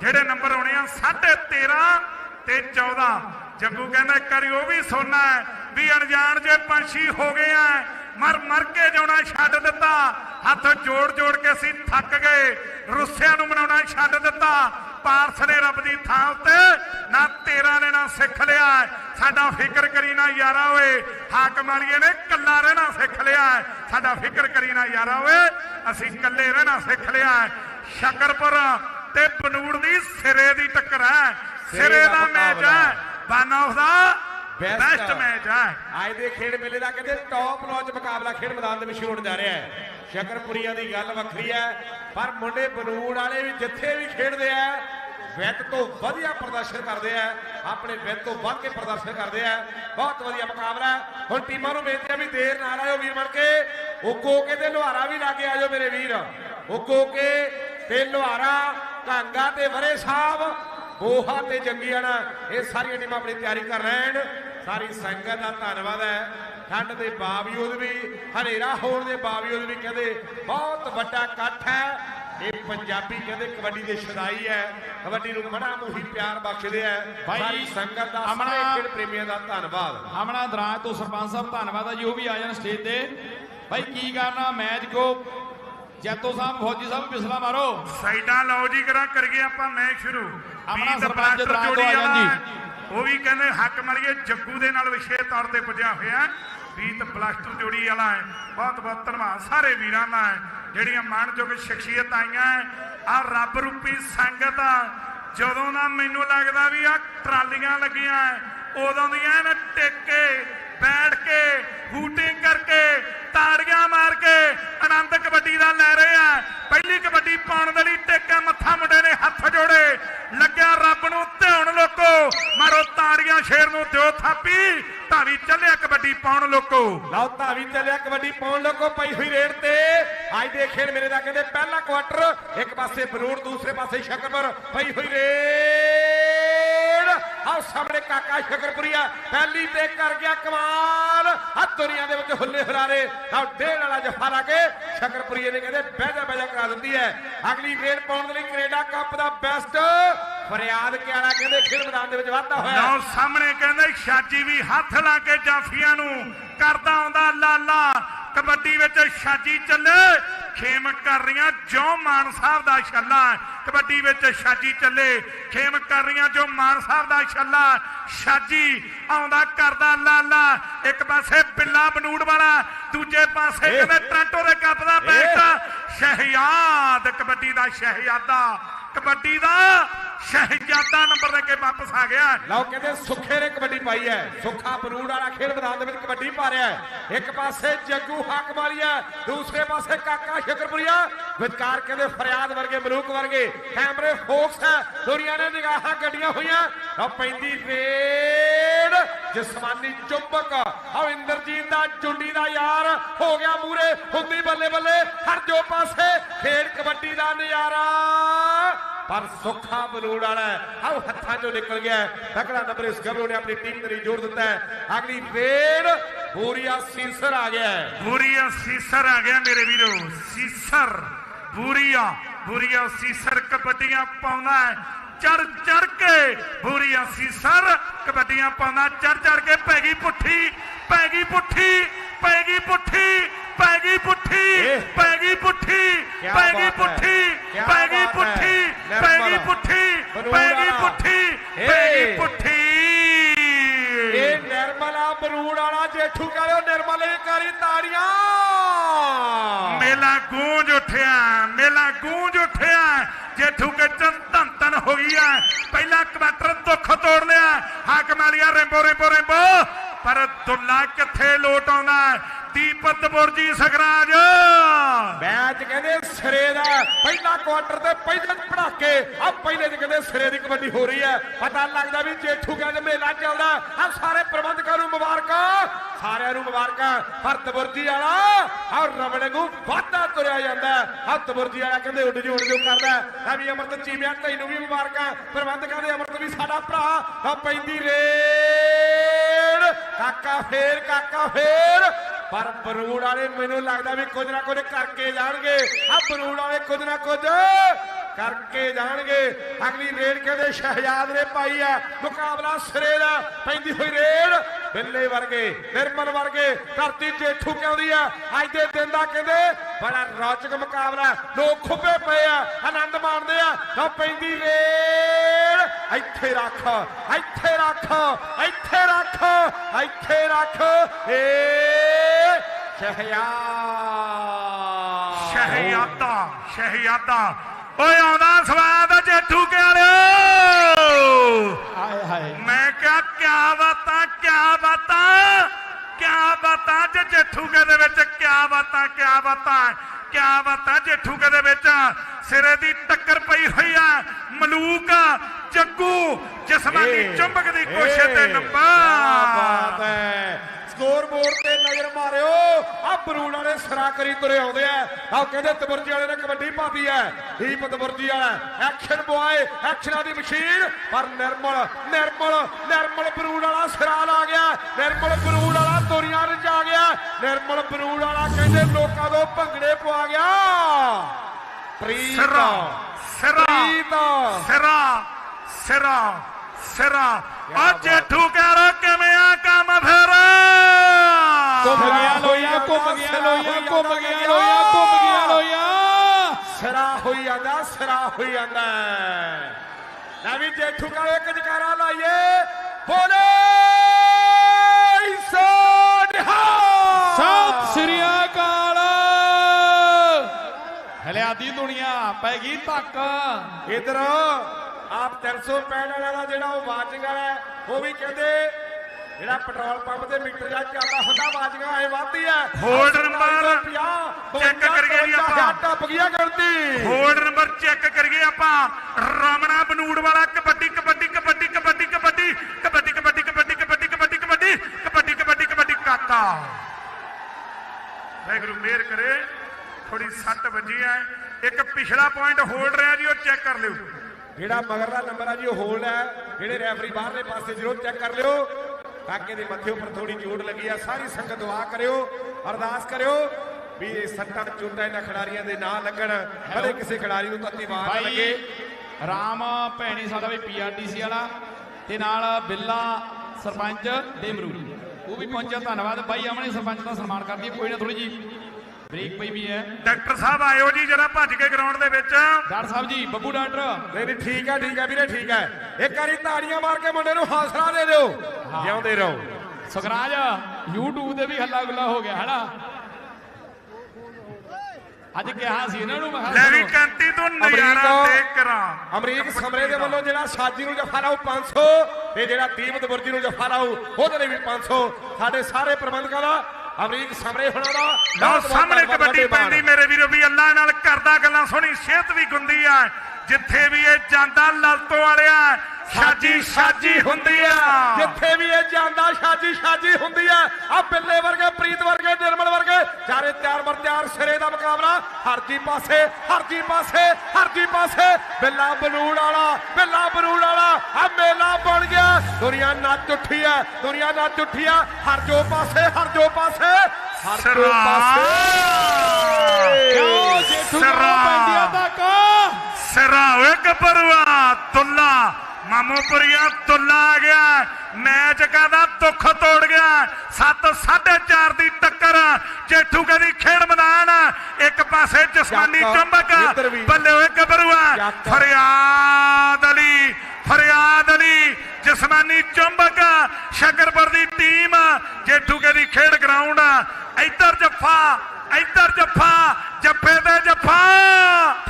ਜਿਹੜੇ ਨੰਬਰ ਆਉਣੇ ਆ 13.5 ਤੇ 14 ਜੱਗੂ ਕਹਿੰਦਾ ਇੱਕ ਉਹ ਵੀ ਸੁਣਨਾ ਹੈ ਵੀ ਅਣਜਾਣ ਜੇ ਪੰਛੀ ਹੋ ਗਏ ਆ, ਮਰ ਮਰ ਕੇ ਜਾਣਾ ਛੱਡ ਦਿੱਤਾ। ਹੱਥ ਜੋੜ ਜੋੜ ਕੇ ਅਸੀਂ ਥੱਕ ਗਏ। ਰੁੱਸਿਆਂ ਨੂੰ ਮਨਾਉਣਾ ਛੱਡ ਦਿੱਤਾ। ਪਾਰਸ ਨੇ ਰੱਬ ਦੀ ਥਾਂ ਉੱਤੇ ਨਾ ਤੇਰਾ ਨੇ ਨਾ ਸਿੱਖ ਲਿਆ ਸਾਡਾ ਫਿਕਰ ਕਰੀ ਨਾ ਯਾਰਾ ਓਏ। ਹਾਕਮ ਵਾਲੀਏ ਨੇ ਕੱਲਾ ਰਹਿਣਾ ਸਿੱਖ ਲਿਆ ਸਾਡਾ ਫਿਕਰ ਕਰੀ ਨਾ ਯਾਰਾ ਓਏ। ਅਸੀਂ ਕੱਲੇ ਰਹਿਣਾ ਸਿੱਖ ਲਿਆ ਸ਼ਕਰਪੁਰ ਤੇ ਬਨੂੜ ਦੀ ਸਿਰੇ ਦੀ ਟੱਕਰ ਹੈ। ਸਿਰੇ ਦਾ ਮੈਚ ਹੈ। One of the best match ਹੈ। ਅੱਜ ਦੇ ਖੇਡ ਮੇਲੇ ਦਾ ਕਹਿੰਦੇ ਟੌਪ ਨੌਚ ਮੁਕਾਬਲਾ ਖੇਡ ਮੈਦਾਨ ਦੇ ਵਿੱਚ ਹੋਣ ਜਾ ਰਿਹਾ ਹੈ। ਸ਼ਕਰਪੁਰੀਆਂ ਦੀ ਗੱਲ ਵੱਖਰੀ ਹੈ। ਪਰ ਮੁੰਡੇ ਬਨੂੜ ਵਾਲੇ ਵੀ ਜਿੱਥੇ ਵੀ ਖੇਡਦੇ ਆ ਵਿੱਤ ਤੋਂ ਵਧੀਆ ਪ੍ਰਦਰਸ਼ਨ ਕਰਦੇ ਆ। ਆਪਣੇ ਵਿੱਤ ਤੋਂ ਵੱਧ ਕੇ ਪ੍ਰਦਰਸ਼ਨ ਕਰਦੇ ਆ। ਬਹੁਤ ਵਧੀਆ ਮੁਕਾਬਲਾ ਹੁਣ ਟੀਮਾਂ ਨੂੰ ਬੇਨਤੀ ਹੈ ਵੀ ਦੇਰ ਨਾ ਲਾਇਓ ਵੀਰ ਬਣ ਕੇ। ਉੱਗੋ ਕੇ ਤੇ ਲੋਹਾਰਾ ਵੀ ਲਾਗੇ ਆਜੋ ਮੇਰੇ ਵੀਰ। ਉੱਗੋ ਕੇ ਤੇ ਲੋਹਾਰਾ ਕਾਂਗਾ ਤੇ ਵਰੇ ਸਾਹਿਬ ਬੋਹਾ ਤੇ ਜੰਗੀਆਣਾ ਇਹ ਸਾਰੀਆਂ ਟੀਮਾਂ ਆਪਣੀ ਤਿਆਰੀ ਕਰ ਰਹੇ ਹਨ ਸਾਰੀ ਸੰਗਤ ਦਾ ਧੰਨਵਾਦ ਹੈ। ਠੰਡ ਦੇ ਬਾਵਜੂਦ ਵੀ ਹਨੇਰਾ ਹੋਣ ਦੇ ਬਾਵਜੂਦ ਵੀ ਕਹਿੰਦੇ ਬਹੁਤ ਵੱਡਾ ਇਕੱਠ ਹੈ। ਇਹ ਪੰਜਾਬੀ ਕਹਿੰਦੇ ਕਬੱਡੀ ਦੇ ਸ਼ਦਾਈ ਹੈ। ਕਬੱਡੀ ਨੂੰ ਬੜਾ ਮੋਹੀ ਪਿਆਰ ਬਖਸ਼ਦੇ ਹੈ। ਭਾਈ, ਸਾਰੀ ਸੰਗਤ ਦਾ ਸਾਰੇ ਖੇਡ ਪ੍ਰੇਮੀਆਂ ਦਾ ਧੰਨਵਾਦ। ਆਮਣਾ ਦਰਾਜ ਤੋਂ ਸਰਪੰਚ ਸਾਹਿਬ ਧੰਨਵਾਦ ਆ ਜੀ ਉਹ ਵੀ ਆ ਜਾਣ ਸਟੇਜ ਤੇ। ਭਾਈ ਕੀ ਕਰਨਾ? ਮੈਚ ਕੋ ਜੈਤੋ ਸਾਹਿਬ ਫੌਜੀ ਸਾਹਿਬ ਬਿਸਲਾ ਮਾਰੋ। ਸਾਈਡਾਂ ਲਓ ਜੀ ਕਰਾਂ ਕਰੀਏ ਆਪਾਂ ਮੈਚ ਸ਼ੁਰੂ। ਆਪਣਾ ਸਰਪੰਚ ਦਰਾਂ ਤੋਂ ਆ ਜੀ। ਉਹ ਵੀ ਕਹਿੰਦੇ ਹੱਕ ਮਲੀਏ ਜੱਗੂ ਦੇ ਨਾਲ ਵਿਸ਼ੇਸ਼ ਤੌਰ ਤੇ ਪੁੱਜਿਆ ਹੋਇਆ ਵੀਤ ਬਲਾਸਟਰ ਜੋੜੀ ਵਾਲਾ ਹੈ। ਬਹੁਤ ਬਹੁਤ ਧੰਨਵਾਦ ਸਾਰੇ ਵੀਰਾਂ ਦਾ ਜਿਹੜੀਆਂ ਮਾਣਯੋਗ ਸ਼ਖਸੀਅਤ ਆਈਆਂ ਆ ਰੱਬ ਰੂਪੀ ਸੰਗਤ ਜਦੋਂ ਦਾ ਮੈਨੂੰ ਲੱਗਦਾ ਵੀ ਆ ਟਰਾਲੀਆਂ ਲੱਗੀਆਂ ਉਦੋਂ ਦੀਆਂ ਐਨ ਟਿਕ ਕੇ ਬੈਠ ਕੇ ਹੂਟਿੰਗ ਕਰਕੇ ਤਾੜੀਆਂ ਮਾਰ ਕੇ ਆਨੰਦ ਕਬੱਡੀ ਦਾ ਲੈ ਰਹੇ ਆ। ਪਹਿਲੀ ਕਬੱਡੀ ਪਾਉਣ ਦੇ ਲਈ ਟੇਕਿਆ ਮੱਥਾ ਮੁੰਡੇ ਨੇ ਹੱਥ ਜੋੜੇ। ਲੱਗਿਆ ਰੱਬ ਨੂੰ ਧਿਆਉਣ ਲੋਕੋ। ਮਾਰੋ ਤਾੜੀਆਂ ਸ਼ੇਰ ਨੂੰ ਦਿਓ ਥਾਪੀ। ਧਾਵੀ ਚੱਲਿਆ ਕਬੱਡੀ ਪਾਉਣ ਲੋਕੋ। ਲਓ ਧਾਵੀ ਚੱਲਿਆ ਕਬੱਡੀ ਪਾਉਣ ਲੋਕੋ, ਪਈ ਹੋਈ ਰੇਡ ਤੇ। ਅੱਜ ਦੇ ਖੇਡ ਮੇਰੇ ਦਾ ਕਹਿੰਦੇ ਪਹਿਲਾ ਕੁਆਟਰ ਇੱਕ ਪਾਸੇ ਬਰੂੜ, ਦੂਸਰੇ ਪਾਸੇ ਸ਼ਕਰਪੁਰ ਪਈ ਹੋਈ ਰੇਡ। ਆਹ ਸਾਹਮਣੇ ਕਾਕਾ ਸ਼ਕਰਪੁਰੀਆ, ਪਹਿਲੀ ਤੇ ਕਰ ਗਿਆ ਕਮਾਲ। ਆ ਦੁਨੀਆ ਦੇ ਵਿੱਚ ਹੁੱਲੇ ਹੁਰਾਰੇ ਆਹ ਡੇਢ ਵਾਲਾ ਜਫਾ ਕੇ ਸ਼ਕਰਪੁਰੀਏ ਨੇ ਕਹਿੰਦੇ ਬਹਿਜਾ ਬਹਿਜਾ ਕਰਾ ਦਿੰਦੀ ਹੈ। ਅਗਲੀ ਰੇਡ ਪਾਉਣ ਦੇ ਲਈ ਕੈਨੇਡਾ ਕੱਪ ਦਾ ਬੈਸਟ ਫਰਿਆਦ ਕਿਆਣਾ ਕਹਿੰਦੇ ਖੇਡ ਮੈਦਾਨ ਦੇ ਵਿੱਚ ਵਾਧਾ ਹੋਇਆ। ਲਓ, ਸਾਹਮਣੇ ਕਹਿੰਦੇ ਛਾਜੀ ਵੀ ਹੱਥ ਲਾ ਕੇ ਜਾਫੀਆਂ ਨੂੰ ਕਰਦਾ ਆਉਂਦਾ ਲਾਲਾ। ਕਬੱਡੀ ਵਿੱਚ ਛਾਜੀ ਚੱਲੇ ਖੇਮ ਕਰ ਰਹੀਆਂ ਜੋ ਮਾਨ ਸਾਹਿਬ ਦਾ ਛੱਲਾ ਕਬੱਡੀ ਵਿੱਚ ਛਾਜੀ ਚੱਲੇ ਖੇਮ ਕਰ ਰਹੀਆਂ ਜੋ ਮਾਨ ਸਾਹਿਬ ਦਾ ਛੱਲਾ ਛਾਜੀ ਆਉਂਦਾ ਕਰਦਾ ਲਾਲਾ ਇੱਕ ਪਾਸੇ ਬਿੱਲਾ ਬਨੂੜ ਵਾਲਾ ਦੂਜੇ ਪਾਸੇ ਕਹਿੰਦੇ ਟ੍ਰਾਂਟੋ ਦੇ ਕੱਪ ਦਾ ਬੈਟ ਸ਼ਹਿਯਾਦ ਕਬੱਡੀ ਦਾ ਸ਼ਹਿਜ਼ਾਦਾ ਕਬੱਡੀ ਦਾ ਸ਼ਹਿਜ਼ਾਦਾ ਨੰਬਰ ਲੈ ਕੇ ਵਾਪਸ ਆ ਗਿਆ। ਲਓ ਕਹਿੰਦੇ ਸੁੱਖੇ ਨੇ ਕਬੱਡੀ ਪਾਈ ਹੈ। ਸੁੱਖਾ ਬਰੂੜ ਵਾਲਾ ਖੇਡ ਮੈਦਾਨ ਦੇ ਵਿੱਚ ਕਬੱਡੀ ਪਾ ਰਿਹਾ ਹੈ। ਇੱਕ ਪਾਸੇ ਜੱਗੂ ਹਾਕਮ ਵਾਲੀਆ ਦੂਸਰੇ ਪਾਸੇ ਕਾਕਾ ਸ਼ਕਰਪੁਰੀਆ। ਵਿਚਕਾਰ ਕਹਿੰਦੇ ਫਰਿਆਦ ਵਰਗੇ, ਮਲੂਕ ਵਰਗੇ, ਕੈਮਰੇ ਫੋਕਸ ਹੈ। ਦੁਨੀਆ ਨੇ ਨਿਗਾਹਾਂ ਗੱਡੀਆਂ ਹੋਈਆਂ। ਲਓ ਪੈਂਦੀ ਰੇਡ ਜਿਸਮਾਨੀ ਚੁੰਬਕ। ਆਹ ਇੰਦਰਜੀਤ ਦਾ ਚੁੰਡੀ ਦਾ ਯਾਰ ਹੋ ਗਿਆ ਮੂਰੇ। ਹੁੰਦੀ ਬੱਲੇ ਬੱਲੇ ਹਰ ਜੋ ਪਾਸੇ। ਖੇਡ ਕਬੱਡੀ ਦਾ ਨਜ਼ਾਰਾ। ਪਰ ਸੁੱਖਾ ਬਲੂੜ ਵਾਲਾ ਆਹ ਹੱਥਾਂ ਚੋਂ ਨਿਕਲ ਗਿਆ ਤਕੜਾ ਨੰਬਰ ਇਸ ਗੱਭਰੂ ਨੇ ਆਪਣੀ ਟੀਮ ਦੇ ਲਈ ਜੋੜ ਦਿੱਤਾ ਹੈ। ਅਗਲੀ ਰੇਡ ਬੂਰੀਆ ਸੀਸਰ ਆ ਗਿਆ ਬੂਰੀਆ ਸੀਸਰ ਆ ਗਿਆ ਮੇਰੇ ਵੀਰੋ। ਸੀਸਰ, ਬੂਰੀਆ ਬੂਰੀਆ ਸੀਸਰ ਕਬੱਡੀਆਂ ਪਾਉਂਦਾ ਹੈ। ਚੜ ਚੜ ਕੇ ਬੂਰੀਆ ਸੀਸਰ ਕਬੱਡੀਆਂ ਪਾਉਂਦਾ ਚੜ ਚੜ ਕੇ ਪੈ ਪੁੱਠੀ ਪੈ ਪੁੱਠੀ, ਪੈ ਗਈ ਪੁੱਠੀ, ਪੈ ਗਈ ਪੁੱਠੀ ਪੈ ਗਈ ਪੁੱਠੀ ਪੈ ਗਈ ਪੁੱਠੀ ਪੈ ਗਈ ਪੁੱਠੀ ਪੈ ਗਈ ਪੁੱਠੀ ਪੈ ਗਈ। ਪੁੱਠੀ ਪੈ ਗਈ ਪੁੱਠੀ। ਇਹ ਨਿਰਮਲਾ ਬਰੂੜ ਵਾਲਾ ਜੇਠੂ ਉਹ ਨਿਰਮਲੇ ਕਰੀ ਤਾੜੀਆਂ। ਮੇਲਾ ਗੂੰਜ ਉੱਠਿਆ ਮੇਲਾ ਗੂੰਜ ਉੱਠਿਆ। ਜੇਠੂ ਕੇ ਚੰਨ ਧੰਨ ਧੰਨ ਹੋ ਗਈ ਹੈ ਪਹਿਲਾ ਕੁਆਟਰ ਦੁੱਖ ਤੋੜ ਲਿਆ। Hakam Walia Rambo Rambo Rambo. ਪਰ ਦੁੱਲਾ ਕਿੱਥੇ ਲੋਟ ਆਉਂਦਾ ਹੈ? ਦੀਪਤ ਸਗਰਾਜ ਮੈਚ ਕਹਿੰਦੇ ਸਿਰੇ ਦਾ ਪਹਿਲਾ ਕੁਆਟਰ ਤੇ ਪਹਿਲੇ ਪੜਾਕੇ ਆ ਪਹਿਲੇ ਚ ਕਹਿੰਦੇ ਸਿਰੇ ਦੀ ਕਬੱਡੀ ਹੋ ਰਹੀ ਹੈ। ਪਤਾ ਲੱਗਦਾ ਵੀ ਜੇਠੂ ਕਹਿੰਦੇ ਮੇਲਾ ਚੱਲਦਾ ਆ ਸਾਰੇ ਪ੍ਰਬੰਧਕਾਂ ਨੂੰ ਮੁਬਾਰਕਾਂ। ਸਾਰਿਆਂ ਨੂੰ ਮੁਬਾਰਕਾਂ। ਪਰ ਵਾਲਾ ਆ ਰਵੜ ਵਾਧਾ ਤੁਰਿਆ ਜਾਂਦਾ ਆ ਤਬਰਜੀ ਵਾਲਾ ਕਹਿੰਦੇ ਉੱਡ ਜੋ ਉੱਡ ਜੋ ਕਰਦਾ ਆ ਵੀ ਅਮਰਤ ਚੀਮਿਆ ਤੈਨੂੰ ਵੀ ਮੁਬਾਰਕਾਂ। ਪ੍ਰਬੰਧਕਾਂ ਦੇ ਅਮਰਤ ਵੀ ਸਾਡਾ ਭਰਾ। ਆ ਪੈਂਦੀ ਰੇਡ। ਕਾਕਾ ਫੇਰ ਕਾਕਾ ਫੇਰ। ਪਰ ਬਰੂੜ ਵਾਲੇ ਮੈਨੂੰ ਲੱਗਦਾ ਵੀ ਕੁਝ ਨਾ ਕੁਝ ਕਰਕੇ ਜਾਣਗੇ। ਆ ਬਰੂੜ ਵਾਲੇ ਕੁਝ ਨਾ ਕੁਝ ਕਰਕੇ ਜਾਣਗੇ। ਅਗਲੀ ਰੇਡ ਕਹਿੰਦੇ ਸ਼ਹਿਜਾਦ ਨੇ ਪਾਈ ਹੈ ਮੁਕਾਬਲਾ ਸਿਰੇ ਦਾ, ਪੈਂਦੀ ਹੋਈ ਰੇਡ। ਬਿੱਲੇ ਵਰਗੇ, ਨਿਰਮਲ ਵਰਗੇ, ਧਰਤੀ ਜੇਠੂ ਕਹਿੰਦੀ ਆ? ਅੱਜ ਦੇ ਦਿਨ ਦਾ ਕਹਿੰਦੇ ਬੜਾ ਰੌਚਕ ਮੁਕਾਬਲਾ। ਲੋਕ ਖੁੱਬੇ ਪਏ ਆ, ਆਨੰਦ ਮਾਣਦੇ ਆ। ਤਾਂ ਪੈਂਦੀ ਰੇਡ। ਇੱਥੇ ਰੱਖ ਇੱਥੇ ਰੱਖ ਇੱਥੇ ਰੱਖ ਇੱਥੇ ਰੱਖ। ਏ ਸ਼ਹਿਆ ਸ਼ਹਿਯਾਦਾ ਸ਼ਹਿਯਾਦਾ ਓਏ ਆਉਂਦਾ ਸਵਾਦ ਜੇਠੂ ਕੇ ਵਾਲਿਓ ਹਾਏ ਹਾਏ। ਮੈਂ ਕਿਹਾ ਕਿਆ ਬਾਤਾਂ ਕਿਆ ਬਾਤਾਂ? ਕਿਆ ਬਾਤਾਂ ਜੇ ਜੇਠੂਕੇ ਦੇ ਵਿੱਚ? ਕਿਆ ਬਾਤਾਂ ਕਿਆ ਬਾਤਾਂ? ਕਿਆ ਬਾਤਾਂ ਜੇਠੂਕੇ ਦੇ ਵਿੱਚ? ਸਿਰੇ ਦੀ ਟੱਕਰ ਪਈ ਹੋਈ ਆ ਮਲੂਕ ਜੱਗੂ ਜਿਸਮਾਨੀ ਚੁੰਬਕ ਦੀ ਕੋਸ਼ਿਸ਼ ਤੇ ਕੀ ਬਾਤ ਨੰਬਰ ਹੈ। ਸਕੋਰ ਬੋਰਡ ਤੇ ਨਜ਼ਰ ਮਾਰਿਓ। ਆ ਬਰੂਣ ਵਾਲੇ ਸਰਾ ਕਰੀ ਤੁਰੇ ਆਉਂਦੇ ਆ। ਆਹ ਕਹਿੰਦੇ ਤਬਰਜੀ ਵਾਲੇ ਨੇ ਕਬੱਡੀ ਪਾਤੀ ਹੈ ਦੀਪ ਤਬਰਜੀ ਵਾਲਾ। ਐਕਸ਼ਨ ਬੁਆਏ ਐਕਸ਼ਨਾਂ ਦੀ ਮਸ਼ੀਨ ਪਰ ਨਿਰਮਲ ਨਿਰਮਲ ਨਿਰਮਲ ਬਰੂਣ ਵਾਲਾ ਸਿਰਾ ਲਾ ਗਿਆ। ਨਿਰਮਲ ਬਰੂਣ ਵਾਲਾ ਤੋਰੀਆਂ ਰਚਾ ਗਿਆ। ਨਿਰਮਲ ਬਰੂਣ ਵਾਲਾ ਕਹਿੰਦੇ ਲੋਕਾਂ ਤੋਂ ਭੰਗੜੇ ਪਵਾ ਗਿਆ। ਪ੍ਰੀਤ ਸਿਰਾ ਸਿਰਾ ਸਿਰਾ ਸਿਰਾ ਸਿਰਾ। ਆ ਜੇਠੂ ਕਹਿ ਕਿਵੇਂ ਆ ਕੰਮ ਫਿਰ ਘੁੰਮ ਗਿਆ ਲੋਇਆ ਲੋਇਆ ਘੁੰਮ ਗਿਆ ਲੋਇਆ ਘੁੰਮ ਗਿਆ ਲੋਇਆ ਸਿਰਾ ਹੋਈ ਜਾਂਦਾ ਸਿਰਾ ਹੋਈ ਜਾਂਦਾ। ਲੈ ਵੀ ਜੇਠੂ ਕਾ ਇੱਕ ਜਕਾਰਾ ਲਾਈਏ। ਬੋਲੇ ਸੋਨਿਹਾ ਸਤਿ ਸ੍ਰੀ ਅਕਾਲ। ਹਲਿਆਦੀ ਦੁਨੀਆ ਪੈ ਗਈ ਧੱਕ। ਇਧਰ ਆਪ 365 ਵਾਲਾ ਜਿਹੜਾ ਉਹ ਵਾਚਿੰਗਰ ਹੈ ਉਹ ਵੀ ਕਹਿੰਦੇ ਜਿਹੜਾ ਪੈਟਰੋਲ ਪੰਪ ਤੇ ਮੀਟਰ ਜਾਂ ਚੱਲਦਾ ਹੁੰਦਾ ਵਾਚਿੰਗਰ ਐ ਵੱਧਦੀ ਹੈ ਹੋਲਡ ਨੰਬਰ ਚੈੱਕ ਕਰੀਏ ਜੀ ਆਪਾਂ। ਟੱਪ ਗਿਆ ਗਣਤੀ ਹੋਲਡ ਨੰਬਰ ਚੈੱਕ ਕਰੀਏ ਆਪਾਂ ਰਮਣਾ ਬਨੂੜ ਵਾਲਾ ਕਬੱਡੀ ਕਬੱਡੀ ਕਬੱਡੀ ਕਬੱਡੀ ਕਬੱਡੀ ਕਬੱਡੀ ਕਬੱਡੀ ਕਬੱਡੀ ਕਬੱਡੀ ਕਬੱਡੀ ਕਬੱਡੀ ਕਬੱਡੀ ਕਬੱਡੀ ਕਬੱਡੀ ਕਾਕਾ ਵਾਹਿਗੁਰੂ ਮਿਹਰ ਕਰੇ ਥੋੜੀ ਸੱਟ ਵੱਜੀ ਹੈ ਇੱਕ ਪਿਛਲਾ ਪੁਆਇੰਟ ਹੋਲਡ ਰਿਹਾ ਜੀ ਉਹ ਚੈੱਕ ਕਰ ਲਿਓ ਜਿਹੜਾ ਮਗਰਲਾ ਨੰਬਰ ਆ ਜੀ ਉਹ ਹੋਲਡ ਹੈ ਜਿਹੜੇ ਰੈਫਰੀ ਬਾਹਰਲੇ ਪਾਸੇ ਜ਼ਰੂਰ ਚੈੱਕ ਕਰ ਲਿਓ ਕਾਕੇ ਦੇ ਮੱਥੇ ਉੱਪਰ ਥੋੜੀ ਚੋਟ ਲੱਗੀ ਆ ਸਾਰੀ ਸੰਗਤ ਦੁਆ ਕਰਿਓ ਅਰਦਾਸ ਕਰਿਓ ਵੀ ਇਹ ਸੱਟਾਂ ਚੋਟਾਂ ਇਹਨਾਂ ਖਿਡਾਰੀਆਂ ਦੇ ਨਾ ਲੱਗਣ ਕਦੇ ਕਿਸੇ ਖਿਡਾਰੀ ਨੂੰ ਤੱਤੀ ਮਾਰ ਨਾ ਭਾਈ ਲੱਗੇ। ਰਾਮ ਭੈਣੀ ਸਾਡਾ ਵੀ ਪੀਆਰਟੀਸੀ ਵਾਲਾ ਤੇ ਨਾਲ ਬਿੱਲਾ ਸਰਪੰਚ ਡੇਮਰੂ। ਉਹ ਵੀ ਪਹੁੰਚਿਆ ਧੰਨਵਾਦ। ਬਾਈ ਅਮਨੇ ਸਰਪੰਚ ਦਾ ਸਨਮਾਨ ਕਰਦੀ ਹੈ। ਕੋਈ ਨਾ ਥੋੜੀ ਜੀ ਬ੍ਰੇਕ ਪਈ ਵੀ ਹੈ। ਡਾਕਟਰ ਸਾਹਿਬ ਆਇਓ ਜੀ ਜਰਾ ਭੱਜ ਕੇ ਗਰਾਊਂਡ ਦੇ ਵਿੱਚ। Doctor Sahib ji Babbu doctor. ਨਹੀਂ ਨਹੀਂ ਠੀਕ ਹੈ ਠੀਕ ਹੈ ਵੀਰੇ ਠੀਕ ਹੈ। ਇੱਕ ਵਾਰੀ ਤਾੜੀਆਂ ਮਾਰ ਕੇ ਮੁੰਡੇ ਨੂੰ ਹੌਸਲਾ ਦੇ ਦਿਓ। ਜਿਉਂਦੇ ਰਹੋ। ਸੁਖਰਾਜ YouTube ਤੇ ਵੀ ਹੱਲਾ ਗੁੱਲਾ ਹੋ ਗਿਆ ਹੈਨਾ? ਅੱਜ ਕਿਹਾ ਸੀ ਇਹਨਾਂ ਨੂੰ ਲੈ ਵੀ। ਕੰਤੀ ਤੋਂ ਨਜ਼ਾਰਾ ਦੇਖ ਕਰਾਂ ਅਮਰੀਕ ਸਮਰੇ ਦੇ ਵੱਲੋਂ ਜਿਹੜਾ ਸਾਜੀ ਨੂੰ ਜਫਾ ਲਾਉ 500 ਤੇ ਜਿਹੜਾ ਦੀਪਤ ਬੁਰਜੀ ਨੂੰ ਜਫਾ ਲਾਉ ਉਹਦੇ ਲਈ ਵੀ 500 ਸਾਡੇ ਸਾਰੇ ਪ੍ਰਬੰਧਕਾਂ ਦਾ ਅਮਰੀਕ ਸਮਰੇ ਹੁਣਾਂ ਦਾ ਲਓ ਸਾਹਮਣੇ ਕਬੱਡੀ। ਪੈਂਦੀ ਮੇਰੇ ਵੀਰੋ ਵੀ ਅੱਲਾ ਨਾਲ ਕਰਦਾ ਗੱਲਾਂ ਸੋਹਣੀ ਸਿਹਤ ਵੀ ਗੁੰਦੀ ਆ। ਜਿੱਥੇ ਵੀ ਇਹ ਜਾਂਦਾ ਲਲਤੋਂ ਵਾਲਿਆ ਸਾਜੀ ਸਾਜੀ ਹੁੰਦੀ ਆ। ਜਿੱਥੇ ਵੀ ਇਹ ਜਾਂਦਾ ਸਾਜੀ ਸਾਜੀ ਹੁੰਦੀ ਹੈ ਆ ਬਿੱਲੇ ਵਰਗੇ ਪ੍ਰੀਤ ਵਰਗੇ ਨਿਰਮਲ ਵਰਗੇ ਚਾਰੇ ਤਿਆਰ ਬਰ ਤਿਆਰ ਸਿਰੇ ਦਾ ਮੁਕਾਬਲਾ। ਹਰਜੀ ਪਾਸੇ ਹਰਜੀ ਪਾਸੇ ਹਰਜੀ ਪਾਸੇ। ਬਿੱਲਾ ਬਲੂੜ ਵਾਲਾ ਬਿੱਲਾ ਬਲੂੜ ਵਾਲਾ ਆ ਮੇਲਾ ਬਣ ਗਿਆ। ਦੁਨੀਆ ਨੱਚ ਉੱਠੀ ਹੈ ਦੁਨੀਆ ਨੱਚ ਉੱਠੀ ਆ। ਹਰ ਜੋ ਪਾਸੇ ਹਰ ਜੋ ਪਾਸੇ ਹਰ ਜੋ ਸਿਰਾ। ਪਾਸੇ। ਕਿਉਂ? ਜੇਠੂ। ਨੂੰ ਪੈਂਦੀਆਂ ਤੱਕ ਸਿਰਾ ਓਏ ਕਪਰਵਾ ਤੁੱਲਾ। ਮਾਮੂਪੁਰੀਆ ਤੁੱਲਾ ਆ ਗਿਆ। ਮੈਚ ਕਾਦਾ ਦੁੱਖ ਤੋੜ ਗਿਆ। 7 4.5 ਦੀ ਟੱਕਰ। ਜੇਠੂ ਕਦੀ ਖੇਡ ਮੈਦਾਨ। ਇੱਕ ਪਾਸੇ ਜਸਮਾਨੀ ਚੁੰਬਕ। ਬੱਲੇ ਓਏ ਕਬਰੂਆ। ਫਰਿਆਦ ਅਲੀ ਫਰਿਆਦ ਅਲੀ ਜਸਮਾਨੀ ਚੁੰਬਕ। ਸ਼ਕਰਪੁਰ ਦੀ ਟੀਮ। ਜੇਠੂ ਕਦੀ ਖੇਡ ਗਰਾਊਂਡ। ਇੱਧਰ ਜੱਫਾ ਇੱਧਰ ਜੱਫਾ ਜੱਫੇ ਤੇ ਜੱਫਾ।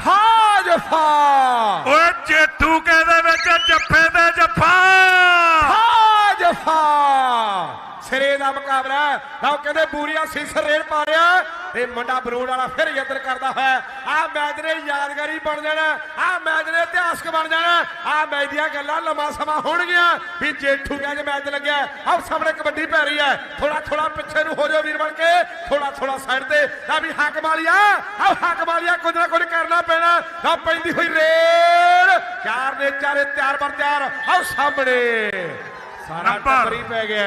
ਹਾਂ ਜਫਾ। ਓਏ ਜੇਠੂ ਕੇ ਦੇ ਵਿੱਚ ਜੱਫੇ ਤੇ ਜੱਫਾ। ਹਾਂ ਜਫਾ। ਸਿਰੇ ਦਾ ਮੁਕਾਬਲਾ ਲਓ ਕਹਿੰਦੇ ਬੂਰੀਆ ਸੀਸਰ ਰੇਡ ਪਾ ਰਿਹਾ ਤੇ ਮੁੰਡਾ ਬਰੂਡ ਵਾਲਾ ਫਿਰ ਯਤਨ ਕਰਦਾ ਹੋਇਆ ਆ ਮੈਚ ਨੇ ਯਾਦਗਾਰੀ ਬਣ ਜਾਣਾ ਆ ਮੈਚ ਨੇ ਇਤਿਹਾਸਕ ਬਣ ਜਾਣਾ ਆ ਮੈਚ ਦੀਆਂ ਗੱਲਾਂ ਲੰਮਾ ਸਮਾਂ ਹੋਣਗੀਆਂ ਵੀ ਜੇਠੂ ਕੇ ਮੈਚ ਲੱਗਿਆ ਆਹ ਸਾਹਮਣੇ ਕਬੱਡੀ ਪੈ ਰਹੀ ਹੈ। ਥੋੜਾ ਥੋੜਾ ਪਿੱਛੇ ਨੂੰ ਹੋ ਜਾਓ ਵੀਰ ਬਣ ਕੇ। ਥੋੜਾ ਥੋੜਾ ਸਾਈਡ ਤੇ। ਆ ਵੀ ਹੱਕ ਮਾਲੀਆ ਆ ਹੱਕ ਮਾਲੀਆ ਕੁਝ ਨਾ ਕੁਝ ਕਰਨਾ ਪੈਣਾ। ਆ ਪੈਂਦੀ ਹੋਈ ਰੇਡ ਚਾਰ ਨੇ ਚਾਰੇ ਤਿਆਰ ਬਰ ਤਿਆਰ। ਆਹ ਸਾਹਮਣੇ। ਨੰਬਰ। ਪੈ ਗਿਆ